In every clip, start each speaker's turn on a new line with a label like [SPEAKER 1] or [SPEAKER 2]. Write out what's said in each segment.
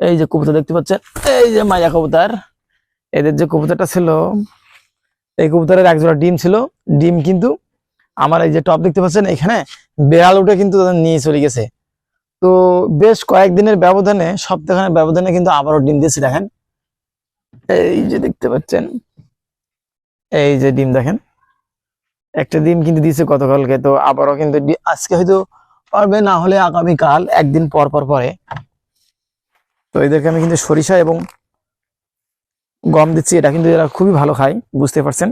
[SPEAKER 1] এই যে কবুতর দেখতে পাচ্ছেন, এই যে মায়া কবুতর। এদের যে কবুতরটা ছিল, এই কবুতরের এক জোড়া ডিম ছিল। ডিম কিন্তু আমার এই যে টপ দেখতে পাচ্ছেন, এখানে বেড়াল উঠে কিন্তু তাদের নিয়ে চলে গেছে। তো বেশ কয়েকদিনের ব্যবধানে সপ্তাহের ব্যবধানে কিন্তু আবারও ডিম দিয়েছে, দেখেন। এই যে দেখতে পাচ্ছেন, এই যে ডিম দেখেন। একটা ডিম কিন্তু দিয়েছে গতকালকে, তো আবারও কিন্তু আজকে হয়তো পারবে, না হলে আগামীকাল, একদিন পর পর পরে। তো এদেরকে আমি কিন্তু সরিষা এবং গম দিচ্ছি। এটা কিন্তু এরা খুবই ভালো খায়, বুঝতে পারছেন?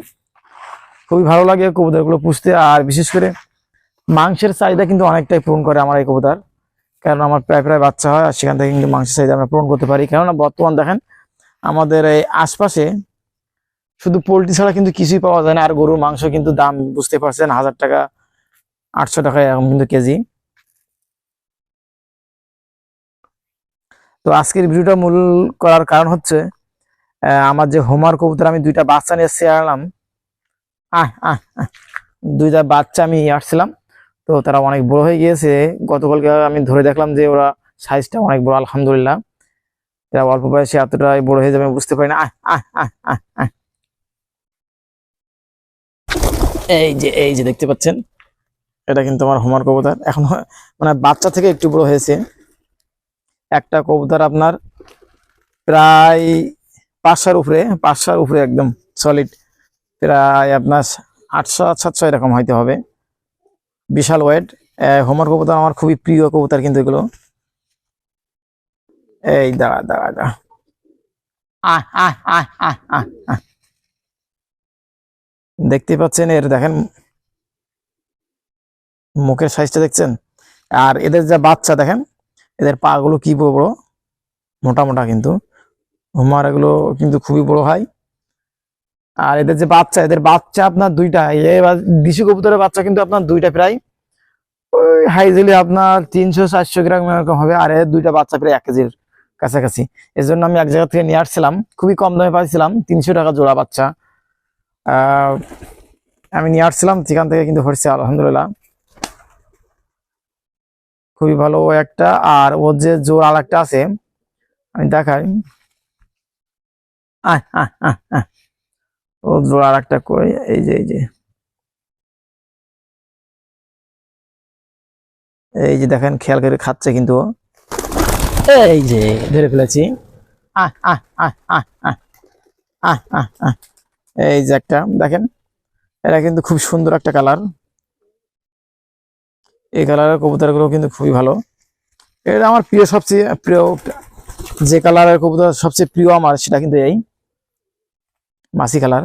[SPEAKER 1] খুবই ভালো লাগে কবুতরগুলো পুষতে। আর বিশেষ করে মাংসের চাহিদা কিন্তু অনেকটাই পূরণ করে আমার এই কবুতর। কারণ আমার প্রায় প্রায় বাচ্চা হয়, আর সেখান থেকে কিন্তু মাংসের চাহিদা আমরা পূরণ করতে পারি। কেননা বর্তমান দেখেন, আমাদের এই আশপাশে শুধু পোলট্রি ছাড়া কিন্তু কিছুই পাওয়া যায় না। আর গরুর মাংস কিন্তু দাম, বুঝতে পারছেন, হাজার টাকা, আটশো টাকা, এরকম কিন্তু কেজি। তো আজকের ভিডিওটা মূল করার কারণ হচ্ছে আমার যে হোমার কবুতর, আমি দুইটা বাচ্চা নিয়ে এসে আনলাম। আহ আহ। দুইটা বাচ্চা আমি আসছিলাম। তো তারা অনেক বড় হয়ে গিয়েছে। গতকালকে আমি ধরে দেখলাম যে ওরা সাইজটা অনেক বড়, আলহামদুলিল্লাহ। এরা অল্প বয়সে এতটাই বড় হয়ে যাবে বুঝতে পারি না। আহ আহ আহ আহ আহ। এই যে এই যে দেখতে পাচ্ছেন, এটা কিন্তু আমার হোমার কবুতর। এখন মানে বাচ্চা থেকে একটু বড় হয়েছে। একটা কবুতর আপনার প্রায় পাঁচশোর উপরে পাঁচশোর উপরে একদম সলিড প্রায় আপনার আটশো, সাতশো এরকম হয়তো হবে। বিশাল ওয়েট হোমার কবুতর আমার খুবই প্রিয় কবুতর কিন্তু এগুলো। এই দাঁড়া দাঁড়া দাঁড়া। দেখতে পাচ্ছেন এর, দেখেন। মুখের সাইজটা দেখছেন? আর এদের যা বাচ্চা, দেখেন। এদের পা গুলো কি বড় বড়? মোটা মোটা কিন্তু। হোমার এগুলো কিন্তু খুবই বড় হয় আর এদের যে বাচ্চা, এদের বাচ্চা আপনার দুইটা। দেশি কবুতরের বাচ্চা কিন্তু আপনার দুইটা প্রায়। ওই হাইজেলি আপনার তিনশো, চারশো গ্রাম এরকম হবে। আর এর দুইটা বাচ্চা প্রায় এক কেজির কাছাকাছি। এর জন্য আমি এক জায়গা থেকে নিয়ে আসছিলাম। খুবই কম দামে পাইছিলাম। তিনশো টাকা জোড়া বাচ্চা। আমি নিয়ে আসছিলাম। সেখান থেকে কিন্তু হচ্ছে আলহামদুলিল্লাহ। খুবই ভালো ও একটা। আর ওর যে জোর আর একটা আছে, আমি দেখাই। ও জোর আর একটা করে এই যে এই যে। এই যে দেখেন, খেয়াল করে খাচ্ছে কিন্তু এই যে, ধরে ফেলেছি। এই যে একটা, দেখেন, এটা কিন্তু খুব সুন্দর একটা কালার। এই কালারের কবুতরগুলো কিন্তু খুবই ভালো। এটা আমার প্রিয় সবচেয়ে প্রিয় যে কালারের কবুতর সবচেয়ে প্রিয় আমার, সেটা কিন্তু এই মাসি কালার।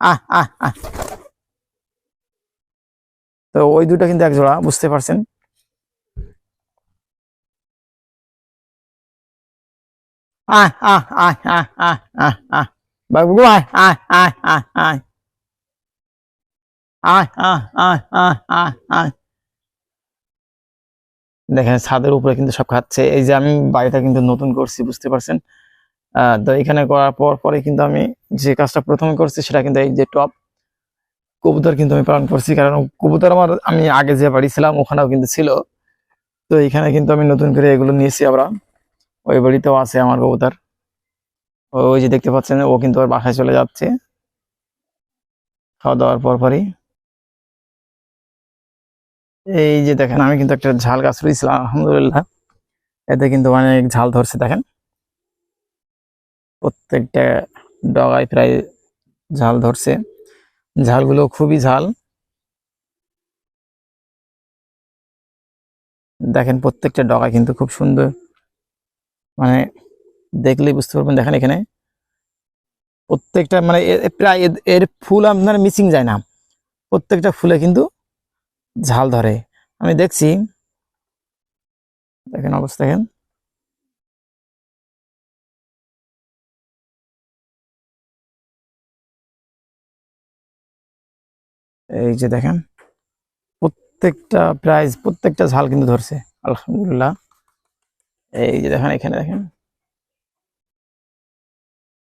[SPEAKER 1] আহ আহ আহ। তো ওই দুটো কিন্তু এক জোড়া, বুঝতে পারছেন? আহ আহ আহ আহ আহ আহ আহ। বাবু আয় আয় আয় আয়। আয় আয় আয় আয় আয় আয়। দেখেন, ছাদের উপরে কিন্তু সব খাচ্ছে। এই যে আমি বাড়িটা কিন্তু নতুন করছি, বুঝতে পারছেন? তো এখানে করার পর পরে কিন্তু আমি যে কাজটা প্রথমে করছি সেটা কিন্তু এই যে টপ কবুতর কিন্তু আমি পালন করছি। কারণ কবুতর আমার, আমি আগে যে বাড়ি ছিলাম ওখানেও কিন্তু ছিল। তো এখানে কিন্তু আমি নতুন করে এগুলো নিয়েছি আমরা। ওই বাড়িতেও আছে আমার কবুতর। ওই যে দেখতে পাচ্ছেন, ও কিন্তু ওর বাসায় চলে যাচ্ছে। খাওয়া দাওয়ার পর পরই এই যে দেখেন, আমি কিন্তু একটা ঝাল গাছ রয়েছিলাম আলহামদুলিল্লাহ। এতে কিন্তু অনেক ঝাল ধরছে, দেখেন। প্রত্যেকটা ডগায় প্রায় ঝাল ধরছে। ঝালগুলো খুবই ঝাল। দেখেন, প্রত্যেকটা ডগা কিন্তু খুব সুন্দর। মানে দেখলেই বুঝতে পারবেন, দেখেন এখানে। প্রত্যেকটা মানে প্রায় এর ফুল আপনার মিসিং যায় না। প্রত্যেকটা ফুলে কিন্তু ঝাল ধরে। আমি দেখছি, দেখেন অবস্থা দেখেন। এই যে দেখেন, প্রত্যেকটা প্রাইজ প্রত্যেকটা ঝাল কিন্তু ধরছে, আলহামদুলিল্লাহ। এই যে দেখেন, এখানে দেখেন।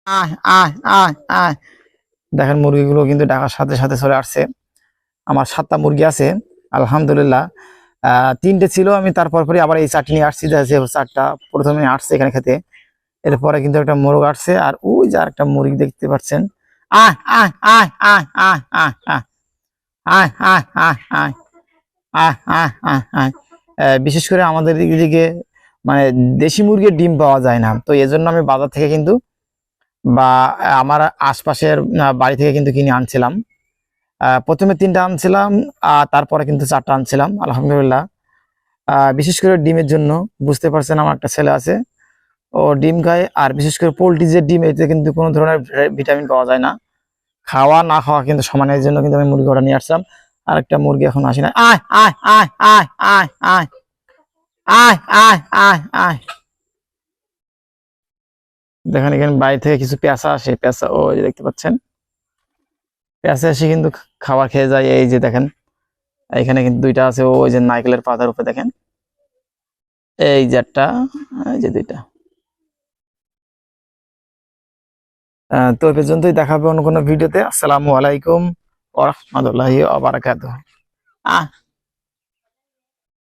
[SPEAKER 1] আয় আয় আয় আয় দেখেন, মুরগিগুলো কিন্তু ডাকার সাথে সাথে চলে আসছে। আমার সাতটা মুরগি আছে। আলহামদুলিল্লাহ তিনটে ছিল আমি তারপর পরে আবার এই চারটি নিয়ে আসছি যে চারটা প্রথমে আসছে এখানে খেতে এরপরে কিন্তু একটা মোরগ আসছে আর ওই যে আরেকটা মুরগি দেখতে পাচ্ছেন আয় আয় আয় আয় আয় আয় আয় বিশেষ করে আমাদের দিকে মানে দেশি মুরগির ডিম পাওয়া যায় না তো এজন্য আমি বাজার থেকে কিন্তু বা আমার আশপাশের বাড়ি থেকে কিন্তু কিনে আনছিলাম প্রথমে তিনটা আনছিলাম, আর তারপরে কিন্তু চারটা আনছিলাম, আলহামদুলিল্লাহ। বিশেষ করে ডিমের জন্য, বুঝতে পারছেন আমার একটা ছেলে আছে, ও ডিম খায়, আর বিশেষ করে পোলট্রি যে ডিম, এতে কিন্তু কোনো ধরনের ভিটামিন পাওয়া যায় না। খাওয়া না খাওয়া কিন্তু সমানের জন্য কিন্তু আমি মুরগি ওটা নিয়ে আসলাম, আর একটা মুরগি এখন আসি না। আয় আয় আয় আয় আয় আয় আয় আয় আয় আয়। দেখেন এখানে বাইরে থেকে কিছু পেঁচা আসে, পেঁচা, ও দেখতে পাচ্ছেন এসে কিন্তু খাবার খেয়ে যায়। এই যে দেখেন, এখানে কিন্তু দুইটা আছে। ওই যে নাইকেলের পাতার উপরে দেখেন। এই যে একটা, এই যে দুইটা। তো এই পর্যন্তই দেখাবে অন্য কোনো ভিডিওতে। আসসালামু আলাইকুম ওরহমতুল্লাহি আহ